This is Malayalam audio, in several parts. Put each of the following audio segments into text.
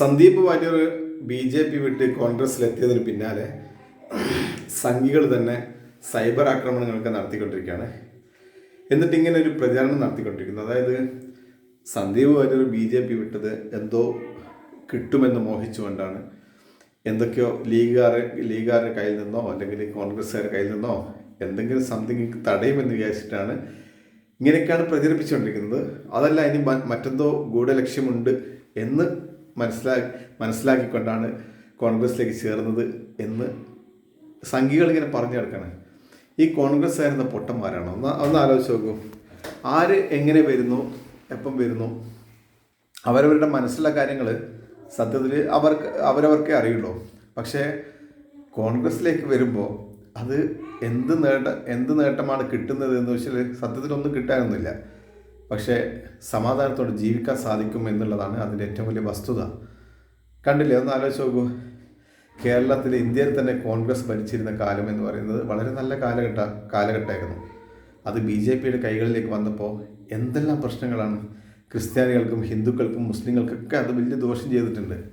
Sandeep Warrier B J P വിട്ട് കോൺഗ്രസിലെത്തിയതിന് പിന്നാലെ സംഘികൾ തന്നെ സൈബർ ആക്രമണങ്ങളൊക്കെ നടത്തിക്കൊണ്ടിരിക്കുകയാണ്. എന്നിട്ട് ഇങ്ങനെ ഒരു പ്രചാരണം നടത്തിക്കൊണ്ടിരിക്കുന്നു. അതായത് Sandeep Warrier B J P വിട്ടത് എന്തോ കിട്ടുമെന്ന് മോഹിച്ചുകൊണ്ടാണ് എന്തൊക്കെയോ ലീഗുകാരെ ലീഗുകാരുടെ കയ്യിൽ നിന്നോ അല്ലെങ്കിൽ കോൺഗ്രസ്സുകാരുടെ കയ്യിൽ നിന്നോ എന്തെങ്കിലും സംതിങ് തടയുമെന്ന് വിചാരിച്ചിട്ടാണ് ഇങ്ങനെയൊക്കെയാണ് പ്രചരിപ്പിച്ചുകൊണ്ടിരിക്കുന്നത്. അതല്ല ഇനി മറ്റെന്തോ ഗൂഢലക്ഷ്യമുണ്ട് എന്ന് മനസ്സിലാക്കി മനസ്സിലാക്കിക്കൊണ്ടാണ് കോൺഗ്രസ്സിലേക്ക് ചേർന്നത് എന്ന് സംഘികൾ ഇങ്ങനെ പറഞ്ഞു കിടക്കണം ഈ കോൺഗ്രസ് ആയിരുന്ന പൊട്ടന്മാരാണോ? ഒന്ന് ഒന്ന് ആലോചിച്ച് നോക്കൂ. ആര് എങ്ങനെ വരുന്നു? എപ്പം വരുന്നു? അവരവരുടെ മനസ്സിലുള്ള കാര്യങ്ങൾ സത്യത്തിൽ അവർക്ക് അവരവർക്കേ അറിയുള്ളൂ. പക്ഷേ കോൺഗ്രസ്സിലേക്ക് വരുമ്പോൾ അത് എന്ത് നേട്ട എന്ത് നേട്ടമാണ് കിട്ടുന്നത് എന്ന് വെച്ചാൽ സത്യത്തിലൊന്നും കിട്ടാനൊന്നുമില്ല. പക്ഷേ സമാധാനത്തോടെ ജീവിക്കാൻ സാധിക്കും എന്നുള്ളതാണ് അതിന്റെ ഏറ്റവും വലിയ വസ്തുത. കണ്ടില്ലേ? ഒന്ന് ആലോചിച്ച് നോക്കൂ. കേരളത്തിൽ ഇന്ത്യയിൽ തന്നെ കോൺഗ്രസ് ഭരിച്ചിരുന്ന കാലം എന്ന് പറയുന്നത് വളരെ നല്ല കാലഘട്ട കാലഘട്ടമായിരുന്നു. അത് ബി ജെ പിയുടെ കൈകളിലേക്ക് വന്നപ്പോൾ എന്തെല്ലാം പ്രശ്നങ്ങളാണ്? ക്രിസ്ത്യാനികൾക്കും ഹിന്ദുക്കൾക്കും മുസ്ലിങ്ങൾക്കൊക്കെ അത് വലിയ ദോഷം ചെയ്തിട്ടുണ്ട്.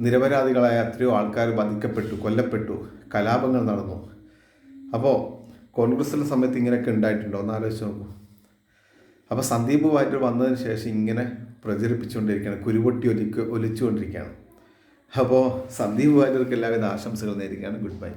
നിരപരാധികളായ എത്രയോ ആൾക്കാർ ബാധിക്കപ്പെട്ടു കൊല്ലപ്പെട്ടു കലാപങ്ങൾ നടന്നു. അപ്പോൾ കോൺഗ്രസിന്റെ സമയത്ത് ഇങ്ങനെയൊക്കെ ഉണ്ടായിട്ടുണ്ടോ? എന്ന് ആലോചിച്ച് നോക്കൂ. അപ്പോൾ സന്ദീപ് വാര്യർ വന്നതിന് ശേഷം ഇങ്ങനെ പ്രചരിപ്പിച്ചുകൊണ്ടിരിക്കുകയാണ് കുരുപൊട്ടി ഒലിക്ക് ഒലിച്ചുകൊണ്ടിരിക്കുകയാണ്. അപ്പോൾ സന്ദീപ് വാര്യർക്ക് എല്ലാവിധ ആശംസകൾ നേരിടുകയാണ് ഗുഡ് ബൈ.